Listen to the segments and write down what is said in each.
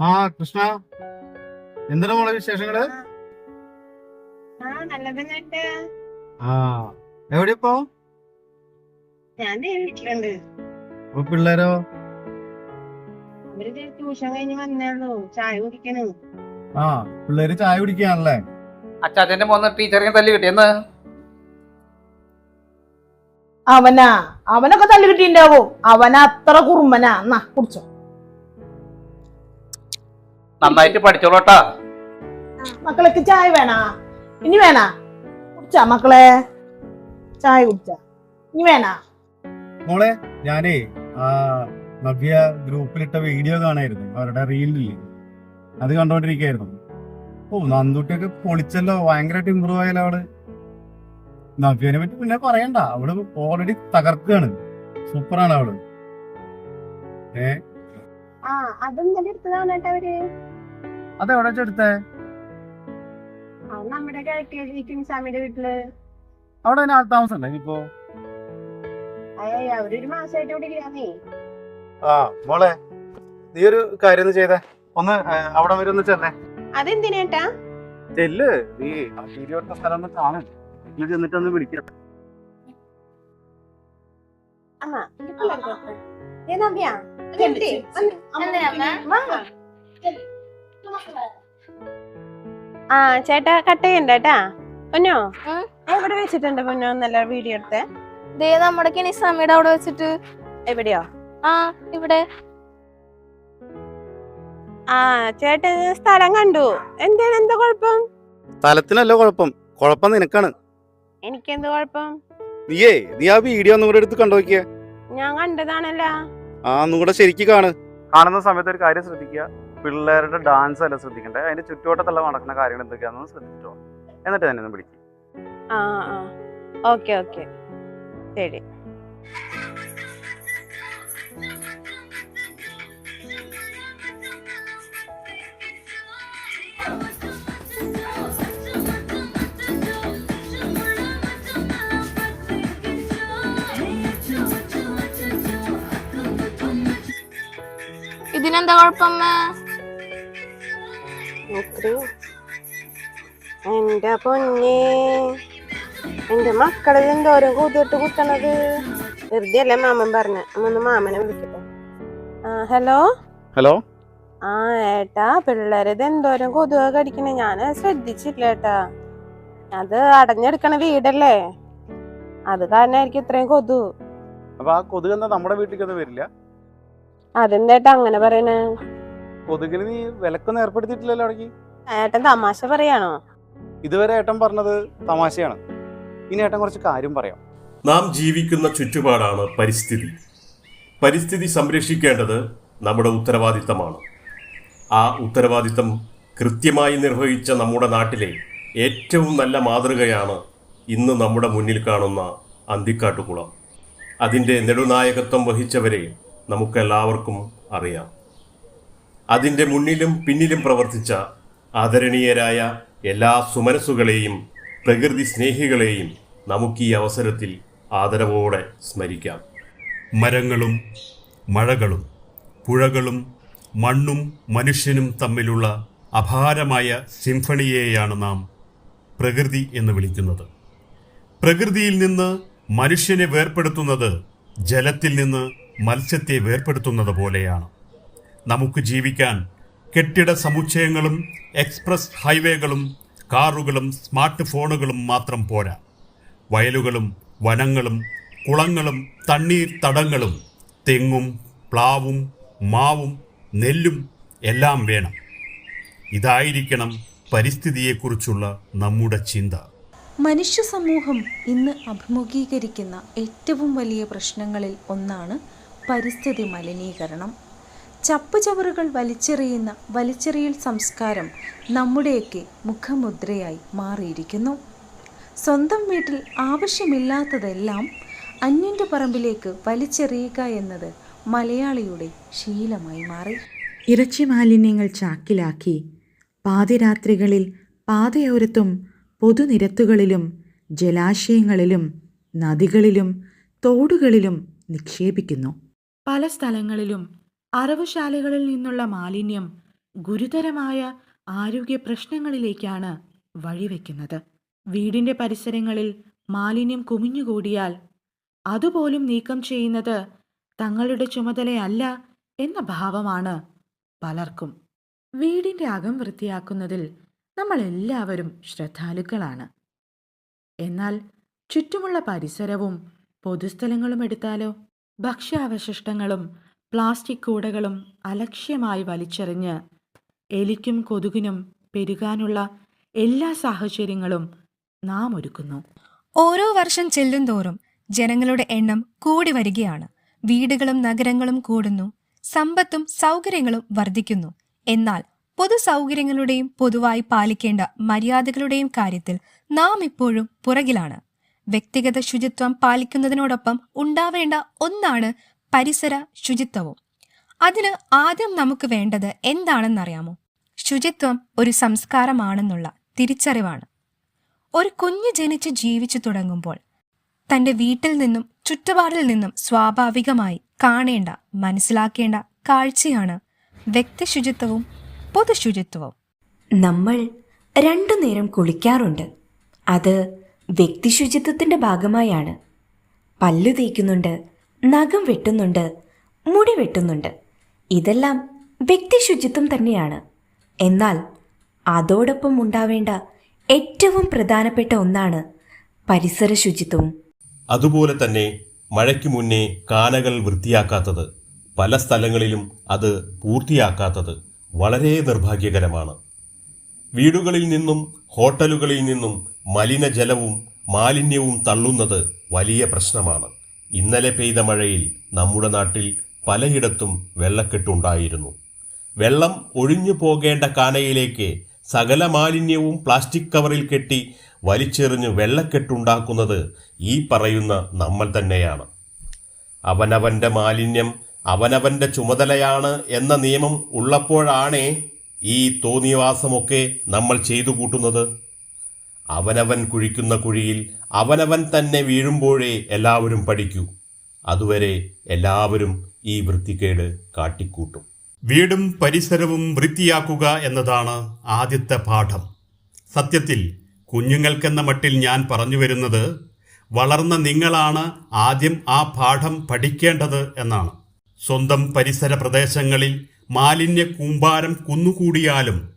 ആ കൃഷ്ണ. എന്താണ് മോളെ വിശേഷങ്ങൾ? ആ എവിടെ ഇപ്പോ അപ്പൊ പിള്ളേരോ? അവർ ദേ ട്യൂഷൻ കഴിഞ്ഞ് വന്നേള്ളൂ ചായ കുടിക്കണു. ആ പിള്ളേര് ചായ കുടിക്കാണല്ലേ അച്ചാച്ചന്റെ മോന്ന് ടീച്ചറിനെ തല്ലി കിട്ടിയെന്ന്? അവനാ. അവനൊക്കെ തല്ലി കിട്ടിണ്ടാവോ അവനാ അത്ര കുറുമ്പനാ എന്നാ കുടിച്ചോ. നന്നായിട്ട് പഠിച്ചോളൂട്ടാ മക്കളൊക്കെ ചായ വേണാ? ഇനി വേണാ? കുടിച്ചാ മക്കളെ? ചായ കുടിച്ചാ? ഇനി വേണാ? മോളെ ഞാനേ ആ നവ്യ ഗ്രൂപ്പിലിട്ട വീഡിയോ കാണായിരുന്നു. അവരുടെ റീലില്ലേ അത് കണ്ടോണ്ടിരിക്കായിരുന്നു. ഓ നന്ദുട്ടിയൊക്കെ പൊളിച്ചല്ലോ. ഭയങ്കരമായിട്ട് ഇമ്പ്രൂവ് ആയാലോ അവൾ. നവ്യനെ പറ്റി പിന്നെ പറയണ്ട. അവൾ ഓൾറെഡി തകർക്കാണ് സൂപ്പറാണ് അവൾ. ഏ? ആ അതും എടുത്തതാണ് കേട്ടോ അവർ? അതെവിടെ വെച്ചെടുത്തേ അത് നമ്മുടെ വീട്ടിൽ. അവിടെ തന്നെ ആൾ താമസം ഉണ്ടോ ഇനിയിപ്പോ? അയ്യ അവരൊരു മാസമായിട്ട് ഇവിടെ ഇല്ലാന്നേ ആ മോളെ നീ ഒരു കാര്യം ഒന്ന് ചെയ്തേ. ഒന്ന് അവിടെ വരെ ഒന്ന് ചെന്നേ. അതെന്തിനേട്ടാ ചെല്ല്. നീ ആ എടുത്ത സ്ഥലം ഒന്ന് കാണും. നീ ചെന്നിട്ടൊന്ന് വിളിക്കാം. ആ നവ്യ ചെല്ലി. വാ. ആ ചേട്ടാ കട്ട് ചെയ്യണ്ടേട്ടാ പൊന്നോ? എവിടെ വെച്ചിട്ടുണ്ട് പൊന്നോ നല്ല വീഡിയോ എടുത്തേ. ദേ നമ്മുടെ കിണിസ്വാമിയുടെ അവിടെ വെച്ചിട്ട്. എവിടെയോ? ആ ഇവിടെ. ആ ചേട്ടൻ സ്ഥലം കണ്ടു. എന്താണ് എന്താ കുഴപ്പം? സ്ഥലത്തിനല്ല കുഴപ്പം. കുഴപ്പം നിനക്കാണ്. എനിക്കെന്ത് കുഴപ്പം? നീയേ നീ ആ വീഡിയോ ഒന്നും കൂടെ എടുത്ത് കണ്ടോക്കിയേ ഞാൻ കണ്ടതാണല്ലോ. ആ ഒന്നും കൂടെ ശരിക്ക് കാണ്. കാണുന്ന സമയത്ത് ഒരു കാര്യം ശ്രദ്ധിക്കുക. പിള്ളേരുടെ ഡാൻസ് അല്ല ശ്രദ്ധിക്കണ്ടേ? അതിന്റെ ചുറ്റുവട്ടത്തുള്ള നടക്കുന്ന കാര്യങ്ങൾ എന്തൊക്കെയാണെന്ന് ശ്രദ്ധിച്ചോ എന്നിട്ട് തന്നെ ഒന്ന് വിളിക്കും. Okay okay. ശരി. ഇതിനെന്താ കുഴപ്പം നോക്കൂ. എന്റെ പൊന്നെ എന്റെ മക്കളിൽ എന്തോരം കൂത്തിട്ട് കുത്തണത്? വെറുതെ അല്ലേ മാമൻ പറഞ്ഞ? ഒന്ന് മാമനെ വിളിക്കട്ടെ. ആ ഹലോ? ഹലോ? ആ ഏട്ടാ പിള്ളേരത് എന്തോരം കൊതുക കടിക്കണേ? ഞാൻ ശ്രദ്ധിച്ചില്ല ഏട്ടാ. അത് അടഞ്ഞെടുക്കണ വീടല്ലേ? അത് കാരണമായിരിക്കും ഇത്രയും കൊതു. അപ്പൊ ആ കൊതുക് നമ്മുടെ വീട്ടിലേക്ക് വരില്ല? അതെന്തേട്ടാ അങ്ങനെ പറയണേ? കൊതുകിന് നീ വിലക്കൊന്നും ഏർപ്പെടുത്തിയിട്ടില്ലല്ലോ അടക്കി ഏട്ടൻ തമാശ പറയാണോ? ഇതുവരെ ഏട്ടൻ പറഞ്ഞത് തമാശയാണ്. ഇനി ഏട്ടൻ കുറച്ച് കാര്യം പറയാം. നാം ജീവിക്കുന്ന ചുറ്റുപാടാണ് പരിസ്ഥിതി. പരിസ്ഥിതി സംരക്ഷിക്കേണ്ടത് നമ്മുടെ ഉത്തരവാദിത്തമാണ്. ആ ഉത്തരവാദിത്തം കൃത്യമായി നിർവഹിച്ച നമ്മുടെ നാട്ടിലെ ഏറ്റവും നല്ല മാതൃകയാണ് ഇന്ന് നമ്മുടെ മുന്നിൽ കാണുന്ന അന്തിക്കാട്ടുകുളം. അതിന്റെ നെടുനായകത്വം വഹിച്ചവരെ നമുക്കെല്ലാവർക്കും അറിയാം. അതിന്റെ മുന്നിലും പിന്നിലും പ്രവർത്തിച്ച ആദരണീയരായ എല്ലാ സുമനസ്സുകളെയും പ്രകൃതി സ്നേഹികളെയും നമുക്ക് ഈ അവസരത്തിൽ ആദരവോടെ സ്മരിക്കാം. മരങ്ങളും മഴകളും പുഴകളും മണ്ണും മനുഷ്യനും തമ്മിലുള്ള അപാരമായ സിംഫണിയെയാണ് നാം പ്രകൃതി എന്ന് വിളിക്കുന്നത്. പ്രകൃതിയിൽ നിന്ന് മനുഷ്യനെ വേർപെടുത്തുന്നത് ജലത്തിൽ നിന്ന് മത്സ്യത്തെ വേർപെടുത്തുന്നത് പോലെയാണ്. നമുക്ക് ജീവിക്കാൻ കെട്ടിട സമുച്ചയങ്ങളും എക്സ്പ്രസ് ഹൈവേകളും കാറുകളും സ്മാർട്ട് ഫോണുകളും മാത്രം പോരാ. വയലുകളും വനങ്ങളും കുളങ്ങളും തണ്ണീർ തടങ്ങളും തെങ്ങും പ്ലാവും മാവും നെല്ലും എല്ലാം വേണം. ഇതായിരിക്കണം പരിസ്ഥിതിയെക്കുറിച്ചുള്ള നമ്മുടെ ചിന്ത. മനുഷ്യ സമൂഹം ഇന്ന് അഭിമുഖീകരിക്കുന്ന ഏറ്റവും വലിയ പ്രശ്നങ്ങളിൽ ഒന്നാണ് പരിസ്ഥിതി മലിനീകരണം. ചപ്പുചവറുകൾ വലിച്ചെറിയുന്ന വലിച്ചെറിയൽ സംസ്കാരം നമ്മുടെയൊക്കെ മുഖമുദ്രയായി മാറിയിരിക്കുന്നു. സ്വന്തം വീട്ടിൽ ആവശ്യമില്ലാത്തതെല്ലാം അന്യന്റെ പറമ്പിലേക്ക് വലിച്ചെറിയുക എന്നത് മലയാളിയുടെ ശീലമായി മാറി. ഇറച്ചി മാലിന്യങ്ങൾ ചാക്കിലാക്കി പാതിരാത്രികളിൽ പാതയോരത്തും പൊതുനിരത്തുകളിലും ജലാശയങ്ങളിലും നദികളിലും തോടുകളിലും നിക്ഷേപിക്കുന്നു. പല സ്ഥലങ്ങളിലും അറവുശാലകളിൽ നിന്നുള്ള മാലിന്യം ഗുരുതരമായ ആരോഗ്യ പ്രശ്നങ്ങളിലേക്കാണ് വഴിവെക്കുന്നത്. വീടിന്റെ പരിസരങ്ങളിൽ മാലിന്യം കുമിഞ്ഞുകൂടിയാൽ അതുപോലും നീക്കം ചെയ്യുന്നത് തങ്ങളുടെ ചുമതലയല്ല എന്ന ഭാവമാണ് പലർക്കും. വീടിന്റെ അകം വൃത്തിയാക്കുന്നതിൽ നമ്മൾ എല്ലാവരും ശ്രദ്ധാലുക്കളാണ്. എന്നാൽ ചുറ്റുമുള്ള പരിസരവും പൊതുസ്ഥലങ്ങളും എടുത്താലോ? ഭക്ഷ്യാവശിഷ്ടങ്ങളും പ്ലാസ്റ്റിക് കൂടകളും അലക്ഷ്യമായി വലിച്ചെറിഞ്ഞ് എലിക്കും കൊതുകിനും പെരുകാനുള്ള എല്ലാ സാഹചര്യങ്ങളും നാം ഒരുക്കുന്നു. ഓരോ വർഷം ചെല്ലുന്തോറും ജനങ്ങളുടെ എണ്ണം കൂടി വരികയാണ്. വീടുകളും നഗരങ്ങളും കൂടുന്നു. സമ്പത്തും സൗകര്യങ്ങളും വർദ്ധിക്കുന്നു. എന്നാൽ പൊതു സൗകര്യങ്ങളുടെയും പൊതുവായി പാലിക്കേണ്ട മര്യാദകളുടെയും കാര്യത്തിൽ നാം ഇപ്പോഴും പുറകിലാണ്. വ്യക്തിഗത ശുചിത്വം പാലിക്കുന്നതിനോടൊപ്പം ഉണ്ടാവേണ്ട ഒന്നാണ് പരിസര ശുചിത്വവും. അതിന് ആദ്യം നമുക്ക് വേണ്ടത് എന്താണെന്നറിയാമോ? ശുചിത്വം ഒരു സംസ്കാരമാണെന്നുള്ള തിരിച്ചറിവാണ്. ഒരു കുഞ്ഞ് ജനിച്ച് ജീവിച്ചു തുടങ്ങുമ്പോൾ തന്റെ വീട്ടിൽ നിന്നും ചുറ്റുപാടിൽ നിന്നും സ്വാഭാവികമായി കാണേണ്ട മനസ്സിലാക്കേണ്ട കാഴ്ചയാണ് വ്യക്തിശുചിത്വവും പൊതുശുചിത്വവും. നമ്മൾ രണ്ടു നേരം കുളിക്കാറുണ്ട്. അത് വ്യക്തിശുചിത്വത്തിന്റെ ഭാഗമായാണ്. പല്ലു തേക്കുന്നുണ്ട്. നഖം വെട്ടുന്നുണ്ട് മുടി വെട്ടുന്നുണ്ട്. ഇതെല്ലാം വ്യക്തിശുചിത്വം തന്നെയാണ്. എന്നാൽ അതോടൊപ്പം ഉണ്ടാവേണ്ട ഏറ്റവും പ്രധാനപ്പെട്ട ഒന്നാണ് പരിസര ശുചിത്വവും അതുപോലെ തന്നെ മഴയ്ക്ക് മുന്നേ കാനകൾ വൃത്തിയാക്കാത്തത് പല സ്ഥലങ്ങളിലും അത് പൂർത്തിയാക്കാത്തത് വളരെ നിർഭാഗ്യകരമാണ്. വീടുകളിൽ നിന്നും ഹോട്ടലുകളിൽ നിന്നും മലിനജലവും മാലിന്യവും തള്ളുന്നത് വലിയ പ്രശ്നമാണ്. ഇന്നലെ പെയ്ത മഴയിൽ നമ്മുടെ നാട്ടിൽ പലയിടത്തും വെള്ളക്കെട്ടുണ്ടായിരുന്നു വെള്ളം ഒഴിഞ്ഞു പോകേണ്ട കാനയിലേക്ക് സകല മാലിന്യവും പ്ലാസ്റ്റിക് കവറിൽ കെട്ടി വലിച്ചെറിഞ്ഞ് വെള്ളക്കെട്ടുണ്ടാക്കുന്നത് ഈ പറയുന്ന നമ്മൾ തന്നെയാണ്. അവനവന്റെ മാലിന്യം അവനവന്റെ ചുമതലയാണ് എന്ന നിയമം ഉള്ളപ്പോഴാണേ ഈ തോന്നിയവാസമൊക്കെ നമ്മൾ ചെയ്തു കൂട്ടുന്നത്. അവനവൻ കുഴിക്കുന്ന കുഴിയിൽ അവനവൻ തന്നെ വീഴുമ്പോഴേ എല്ലാവരും പഠിക്കൂ. അതുവരെ എല്ലാവരും ഈ വൃത്തികേട് കാട്ടിക്കൂട്ടും. വീടും പരിസരവും വൃത്തിയാക്കുക എന്നതാണ് ആദ്യത്തെ പാഠം. സത്യത്തിൽ കുഞ്ഞുങ്ങൾക്കെന്ന മട്ടിൽ ഞാൻ പറഞ്ഞു വരുന്നത് വളർന്ന നിങ്ങളാണ് ആദ്യം ആ പാഠം പഠിക്കേണ്ടത് എന്നാണ്. സ്വന്തം പരിസര പ്രദേശങ്ങളിൽ മാലിന്യ കൂമ്പാരം കുന്നുകൂടിയാലും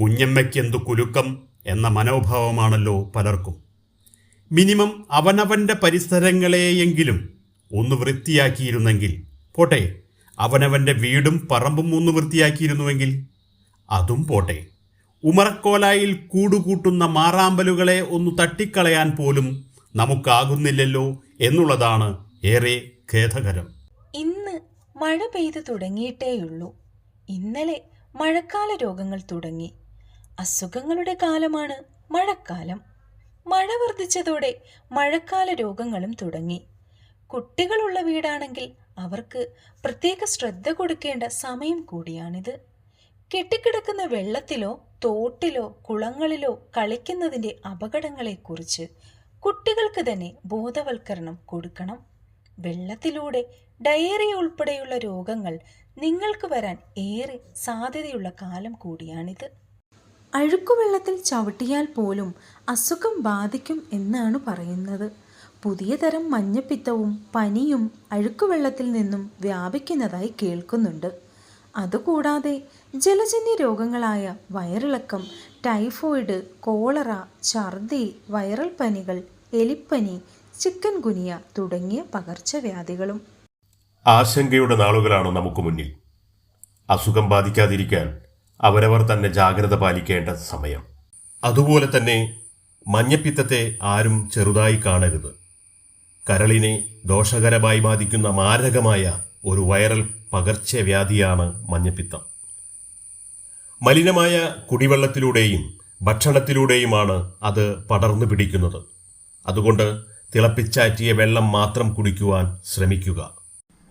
കുഞ്ഞമ്മയ്ക്കെന്തു കുലുക്കം എന്ന മനോഭാവമാണല്ലോ പലർക്കും. മിനിമം അവനവന്റെ പരിസരങ്ങളെയെങ്കിലും ഒന്ന് വൃത്തിയാക്കിയിരുന്നെങ്കിൽ പോട്ടെ അവനവന്റെ വീടും പറമ്പും ഒന്ന് വൃത്തിയാക്കിയിരുന്നുവെങ്കിൽ അതും പോട്ടെ. ഉമറക്കോലായിൽ കൂടുകൂട്ടുന്ന മാറാമ്പലുകളെ ഒന്ന് തട്ടിക്കളയാൻ പോലും നമുക്കാകുന്നില്ലല്ലോ എന്നുള്ളതാണ് ഏറെ ഖേദകരം. ഇന്ന് മഴ പെയ്തു തുടങ്ങിയിട്ടേയുള്ളൂ. ഇന്നലെ മഴക്കാല രോഗങ്ങൾ തുടങ്ങി. അസുഖങ്ങളുടെ കാലമാണ് മഴക്കാലം. മഴ വർദ്ധിച്ചതോടെ മഴക്കാല രോഗങ്ങളും തുടങ്ങി. കുട്ടികളുള്ള വീടാണെങ്കിൽ അവർക്ക് പ്രത്യേക ശ്രദ്ധ കൊടുക്കേണ്ട സമയം കൂടിയാണിത്. കെട്ടിക്കിടക്കുന്ന വെള്ളത്തിലോ തോട്ടിലോ കുളങ്ങളിലോ കളിക്കുന്നതിന്റെ അപകടങ്ങളെക്കുറിച്ച് കുട്ടികൾക്ക് തന്നെ ബോധവൽക്കരണം കൊടുക്കണം. വെള്ളത്തിലൂടെ ഡയറിയ ഉൾപ്പെടെയുള്ള രോഗങ്ങൾ നിങ്ങൾക്ക് വരാൻ ഏറെ സാധ്യതയുള്ള കാലം കൂടിയാണിത്. അഴുക്കുവെള്ളത്തിൽ ചവിട്ടിയാൽ പോലും അസുഖം ബാധിക്കും എന്നാണ് പറയുന്നത്. പുതിയ തരം മഞ്ഞപ്പിത്തവും പനിയും അഴുക്കുവെള്ളത്തിൽ നിന്നും വ്യാപിക്കുന്നതായി കേൾക്കുന്നുണ്ട്. അതുകൂടാതെ ജലജന്യ രോഗങ്ങളായ വയറിളക്കം ടൈഫോയിഡ് കോളറ ഛർദി വൈറൽ പനികൾ എലിപ്പനി ചിക്കൻ ഗുനിയ തുടങ്ങിയ പകർച്ചവ്യാധികളും. ആശങ്കയുടെ നാളുകളാണ് നമുക്ക് മുന്നിൽ. അസുഖം ബാധിക്കാതിരിക്കാൻ അവരവർ തന്നെ ജാഗ്രത പാലിക്കേണ്ട സമയം. അതുപോലെ തന്നെ മഞ്ഞപ്പിത്തത്തെ ആരും ചെറുതായി കാണരുത്. കരളിനെ ദോഷകരമായി ബാധിക്കുന്ന മാരകമായ ഒരു വൈറൽ പകർച്ചവ്യാധിയാണ് മഞ്ഞപ്പിത്തം. മലിനമായ കുടിവെള്ളത്തിലൂടെയും ഭക്ഷണത്തിലൂടെയുമാണ് അത് പടർന്നു പിടിക്കുന്നത്. അതുകൊണ്ട് തിളപ്പിച്ചാറ്റിയ വെള്ളം മാത്രം കുടിക്കുവാൻ ശ്രമിക്കുക.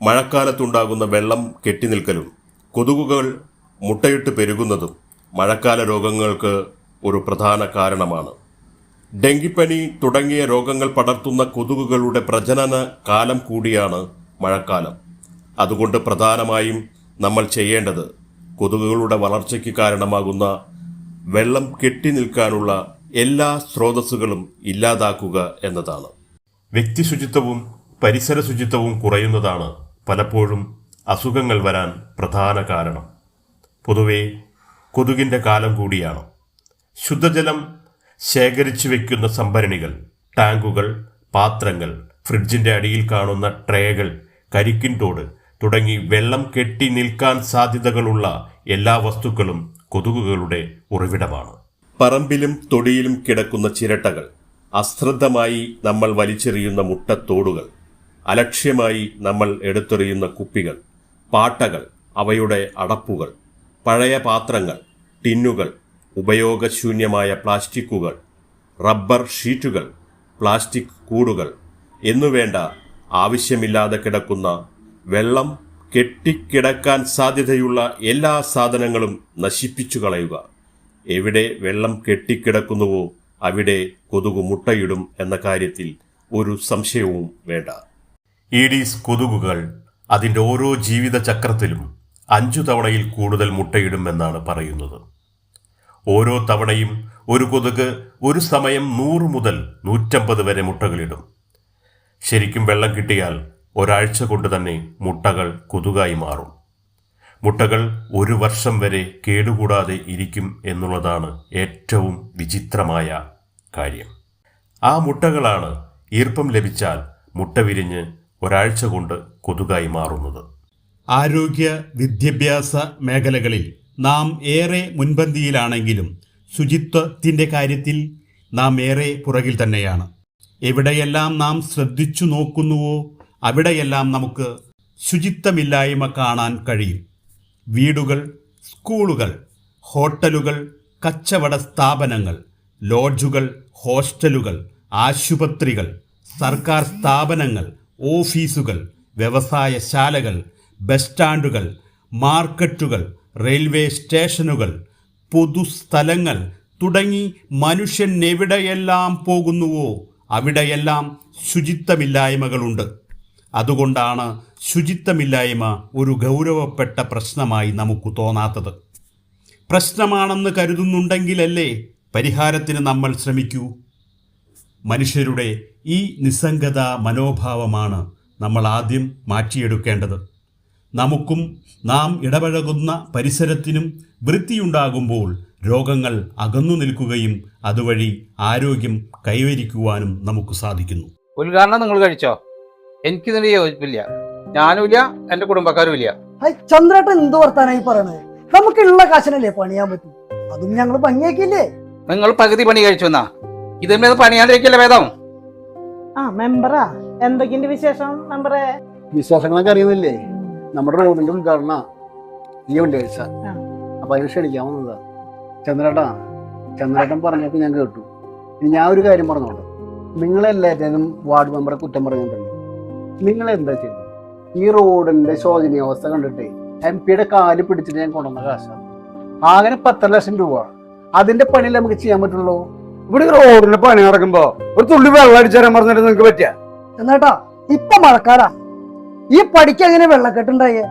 മഴക്കാലത്തുണ്ടാകുന്ന വെള്ളം കെട്ടിനിൽക്കലും കൊതുകുകൾ മുട്ടയിട്ട് പെരുകുന്നതും മഴക്കാല രോഗങ്ങൾക്ക് ഒരു പ്രധാന കാരണമാണ്. ഡെങ്കിപ്പനി തുടങ്ങിയ രോഗങ്ങൾ പടർത്തുന്ന കൊതുകുകളുടെ പ്രജനന കാലം കൂടിയാണ് മഴക്കാലം. അതുകൊണ്ട് പ്രധാനമായും നമ്മൾ ചെയ്യേണ്ടത് കൊതുകുകളുടെ വളർച്ചയ്ക്ക് കാരണമാകുന്ന വെള്ളം കെട്ടി നിൽക്കാനുള്ള എല്ലാ സ്രോതസ്സുകളും ഇല്ലാതാക്കുക എന്നതാണ്. വ്യക്തി ശുചിത്വവും പരിസര ശുചിത്വവും കുറയുന്നതാണ് പലപ്പോഴും അസുഖങ്ങൾ വരാൻ പ്രധാന കാരണം. പൊതുവെ കൊതുകിന്റെ കാലം കൂടിയാണ്. ശുദ്ധജലം ശേഖരിച്ചു വെക്കുന്ന സംഭരണികൾ ടാങ്കുകൾ പാത്രങ്ങൾ ഫ്രിഡ്ജിന്റെ അടിയിൽ കാണുന്ന ട്രേകൾ കരിക്കിൻ തോട് തുടങ്ങി വെള്ളം കെട്ടി നിൽക്കാൻ സാധ്യതകളുള്ള എല്ലാ വസ്തുക്കളും കൊതുകുകളുടെ ഉറവിടമാണ്. പറമ്പിലും തൊടിയിലും കിടക്കുന്ന ചിരട്ടകൾ അശ്രദ്ധമായി നമ്മൾ വലിച്ചെറിയുന്ന മുട്ടത്തോടുകൾ അലക്ഷ്യമായി നമ്മൾ എടുത്തെറിയുന്ന കുപ്പികൾ പാട്ടകൾ അവയുടെ അടപ്പുകൾ പഴയ പാത്രങ്ങൾ ടിന്നുകൾ ഉപയോഗശൂന്യമായ പ്ലാസ്റ്റിക്കുകൾ റബ്ബർ ഷീറ്റുകൾ പ്ലാസ്റ്റിക് കൂടുകൾ എന്നുവേണ്ട ആവശ്യമില്ലാതെ കിടക്കുന്ന വെള്ളം കെട്ടിക്കിടക്കാൻ സാധ്യതയുള്ള എല്ലാ സാധനങ്ങളും നശിപ്പിച്ചു കളയുക. എവിടെ വെള്ളം കെട്ടിക്കിടക്കുന്നുവോ അവിടെ കൊതുകു മുട്ടയിടും എന്ന കാര്യത്തിൽ ഒരു സംശയവും വേണ്ട. ഈഡീസ് കൊതുകുകൾ അതിന്റെ ഓരോ ജീവിത ചക്രത്തിലും അഞ്ചു തവണയിൽ കൂടുതൽ മുട്ടയിടുമെന്നാണ് പറയുന്നത്. ഓരോ തവണയും ഒരു കൊതുക് ഒരു സമയം നൂറ് മുതൽ നൂറ്റമ്പത് വരെ മുട്ടകളിടും. ശരിക്കും വെള്ളം കിട്ടിയാൽ ഒരാഴ്ച കൊണ്ട് തന്നെ മുട്ടകൾ കൊതുകായി മാറും. മുട്ടകൾ ഒരു വർഷം വരെ കേടുകൂടാതെ ഇരിക്കും എന്നുള്ളതാണ് ഏറ്റവും വിചിത്രമായ കാര്യം. ആ മുട്ടകളാണ് ഈർപ്പം ലഭിച്ചാൽ മുട്ട വിരിഞ്ഞ് ഒരാഴ്ച കൊണ്ട് കൊതുകായി മാറുന്നത്. ആരോഗ്യ വിദ്യാഭ്യാസ മേഖലകളിൽ നാം ഏറെ മുൻപന്തിയിലാണെങ്കിലും ശുചിത്വത്തിന്റെ കാര്യത്തിൽ നാം ഏറെ പുറകിൽ തന്നെയാണ്. എവിടെയെല്ലാം നാം ശ്രദ്ധിച്ചു നോക്കുന്നുവോ അവിടെയെല്ലാം നമുക്ക് ശുചിത്വമില്ലായ്മ കാണാൻ കഴിയും. വീടുകൾ സ്കൂളുകൾ ഹോട്ടലുകൾ കച്ചവട സ്ഥാപനങ്ങൾ ലോഡ്ജുകൾ ഹോസ്റ്റലുകൾ ആശുപത്രികൾ സർക്കാർ സ്ഥാപനങ്ങൾ ഓഫീസുകൾ വ്യവസായശാലകൾ ബസ് സ്റ്റാൻഡുകൾ മാർക്കറ്റുകൾ റെയിൽവേ സ്റ്റേഷനുകൾ പൊതുസ്ഥലങ്ങൾ തുടങ്ങി മനുഷ്യൻ എവിടെയെല്ലാം പോകുന്നുവോ അവിടെയെല്ലാം ശുചിത്വമില്ലായ്മകളുണ്ട്. അതുകൊണ്ടാണ് ശുചിത്വമില്ലായ്മ ഒരു ഗൗരവപ്പെട്ട പ്രശ്നമായി നമുക്ക് തോന്നാത്തത്. പ്രശ്നമാണെന്ന് കരുതുന്നുണ്ടെങ്കിലല്ലേ പരിഹാരത്തിന് നമ്മൾ ശ്രമിക്കൂ? മനുഷ്യരുടെ ഈ നിസ്സംഗത മനോഭാവമാണ് നമ്മൾ ആദ്യം മാറ്റിയെടുക്കേണ്ടത്. നമുക്കും നാം ഇടപഴകുന്ന പരിസരത്തിനും വൃത്തിയുണ്ടാകുമ്പോൾ രോഗങ്ങൾ അകന്നു നിൽക്കുകയും അതുവഴി ആരോഗ്യം കൈവരിക്കുവാനും നമുക്ക് സാധിക്കുന്നു. ഉദ്ഘാടനം നിങ്ങൾ കഴിച്ചോ? എനിക്കിതിന് യോജിപ്പില്ല. ഞാനുമില്ല എന്റെ കുടുംബക്കാരും ഇല്ല ചന്ദ്രേട്ടൻ എന്ത് വർത്താനായി പറയണേ? നമുക്കുള്ള കാശനല്ലേ പണിയാൻ പറ്റും? അതും ഞങ്ങൾ ഭംഗിയാക്കില്ലേ നിങ്ങൾ പകുതി പണി കഴിച്ചു എന്നാ? ഇതിന്മേൽ പണിയാണ്ടിരിക്കല്ലേ വേദം ആ മെമ്പറാ. എന്തൊക്കെയുണ്ട് വിശേഷം മെമ്പറേ? വിശേഷങ്ങളൊക്കെ അറിയുന്നില്ലേ? നമ്മുടെ റോഡിന്റെ ഉദ്ഘാടന ഈ വെള്ളിയാഴ്ച കഴിച്ച അപ്പൊ അതിന് ക്ഷണിക്കാൻ വന്നതാ ചന്ദ്രേട്ടാ ചന്ദ്രേട്ടൻ പറഞ്ഞപ്പോ ഞാൻ കേട്ടു. ഇനി ഞാൻ ഒരു കാര്യം പറഞ്ഞോളൂ നിങ്ങളെല്ലാറ്റിനും വാർഡ് മെമ്പറെ കുറ്റം പറഞ്ഞിട്ടുണ്ട് നിങ്ങൾ എന്താ ചെയ്യുന്നത്? ഈ റോഡിന്റെ ശോചനീയാവസ്ഥ കണ്ടിട്ടേ എം പിയുടെ കാൽ പിടിച്ചിട്ട് ഞാൻ കൊണ്ടുവന്ന കാശാണ് ആകെ പത്തര ലക്ഷം രൂപ. അതിന്റെ പണി നമുക്ക് ചെയ്യാൻ പറ്റുള്ളൂ? ഇവിടെ റോഡിന്റെ പണി നടക്കുമ്പോ ഒരു തുള്ളി വെള്ളം അടിച്ചു തരാൻ പറഞ്ഞിട്ട് നിങ്ങൾക്ക് പറ്റിയ? എന്നാട്ടാ ഇപ്പൊ മഴക്കാലാ. ഈ പടിക്ക് എങ്ങനെ വെള്ളക്കെട്ടുണ്ടായേ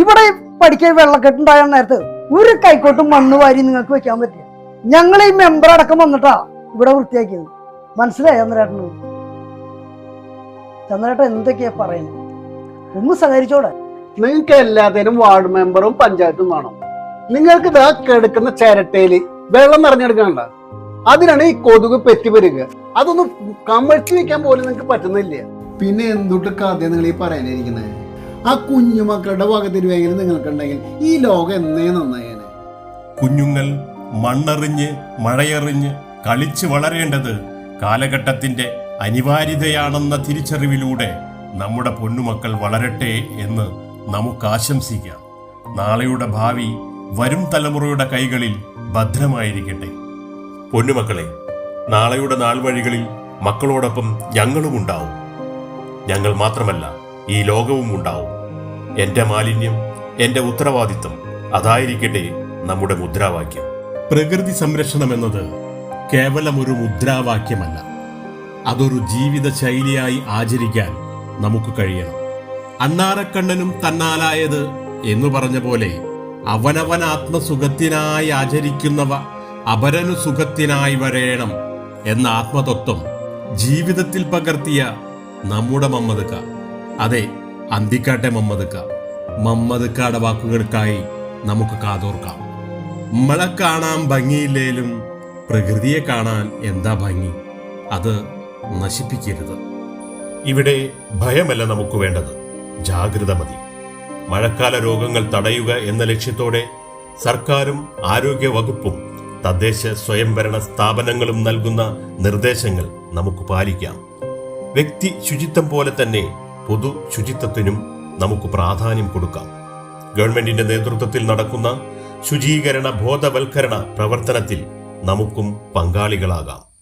ഇവിടെ പടിക്ക് വെള്ളക്കെട്ടുണ്ടായ നേരത്ത് ഒരു കൈക്കോട്ടും മണ്ണ് വാരി നിങ്ങൾക്ക് വെക്കാൻ പറ്റില്ല. ഞങ്ങൾ ഈ മെമ്പർ അടക്കം വന്നിട്ടാ ഇവിടെ വൃത്തിയാക്കിയത്. മനസ്സിലായി ചന്ദ്രേട്ടന്? ചന്ദ്രേട്ടൻ എന്തൊക്കെയാ പറയുന്നത് ഒന്ന് സഹകരിച്ചോടെ. നിങ്ങൾക്ക് എല്ലാത്തിനും വാർഡ് മെമ്പറും പഞ്ചായത്തും വേണം. നിങ്ങൾക്ക് ഇതാ കിടക്കുന്ന ചിരട്ടയിൽ വെള്ളം നിറഞ്ഞെടുക്കണ്ട അതിനാണ് ഈ കൊതുക് പെറ്റുപെരുക അതൊന്നും കമഴ്ത്തി വെക്കാൻ പോലും നിങ്ങൾക്ക് പറ്റുന്നില്ല. പിന്നെ എന്തുട്ട് കഥ നിങ്ങൾ ഈ പറയാനിരിക്കുന്നത് ആ കുഞ്ഞുമക്കളുടെ വകതിരുവെങ്കിലും നിങ്ങൾക്കുണ്ടെങ്കിൽ ഈ ലോകം എന്നേ നന്നായേനെ. കുഞ്ഞുങ്ങൾ മണ്ണെറിഞ്ഞ് മഴയെറിഞ്ഞ് കളിച്ച് വളരേണ്ടത് കാലഘട്ടത്തിന്റെ അനിവാര്യതയാണെന്ന തിരിച്ചറിവിലൂടെ നമ്മുടെ പൊന്നുമക്കൾ വളരട്ടെ എന്ന് നമുക്ക് ആശംസിക്കാം നാളെയുടെ ഭാവി വരും തലമുറയുടെ കൈകളിൽ ഭദ്രമായിരിക്കട്ടെ. പൊന്നുമക്കളെ നാളെയുടെ നാൾ വഴികളിൽ മക്കളോടൊപ്പം ഞങ്ങളും ഉണ്ടാവും ഞങ്ങൾ മാത്രമല്ല ഈ ലോകവും ഉണ്ടാവും. എന്റെ മാലിന്യം എന്റെ ഉത്തരവാദിത്വം അതായിരിക്കട്ടെ നമ്മുടെ മുദ്രാവാക്യം. പ്രകൃതി സംരക്ഷണം എന്നത് കേവലം ഒരു മുദ്രാവാക്യമല്ല. അതൊരു ജീവിത ശൈലിയായി ആചരിക്കാൻ നമുക്ക് കഴിയണം. അന്നാരക്കണ്ണനും തന്നാലായത് എന്നു പറഞ്ഞ പോലെ അവനവൻ ആത്മസുഖത്തിനായി ആചരിക്കുന്നവ അപരനു സുഖത്തിനായി വരേണം എന്ന ആത്മതത്വം ജീവിതത്തിൽ പകർത്തിയ നമ്മുടെ മമ്മദക്ക. അതെ അന്തിക്കാട്ടെ മമ്മദക്ക. മമ്മദക്കാടെ വാക്കുകൾക്കായി നമുക്ക് കാതോർക്കാം. നമ്മളെ കാണാൻ ഭംഗിയില്ലേലും പ്രകൃതിയെ കാണാൻ എന്താ ഭംഗി? അത് നശിപ്പിക്കരുത്. ഇവിടെ ഭയമല്ല നമുക്ക് വേണ്ടത്. ജാഗ്രത മതി. മഴക്കാല രോഗങ്ങൾ തടയുക എന്ന ലക്ഷ്യത്തോടെ സർക്കാരും ആരോഗ്യ വകുപ്പും തദ്ദേശ സ്വയംഭരണ സ്ഥാപനങ്ങളും നൽകുന്ന നിർദ്ദേശങ്ങൾ നമുക്ക് പാലിക്കാം. വ്യക്തി ശുചിത്വം പോലെ തന്നെ പൊതു ശുചിത്വത്തിനും നമുക്ക് പ്രാധാന്യം കൊടുക്കാം. ഗവൺമെന്റിന്റെ നേതൃത്വത്തിൽ നടക്കുന്ന ശുചീകരണ ബോധവൽക്കരണ പ്രവർത്തനത്തിൽ നമുക്കും പങ്കാളികളാകാം.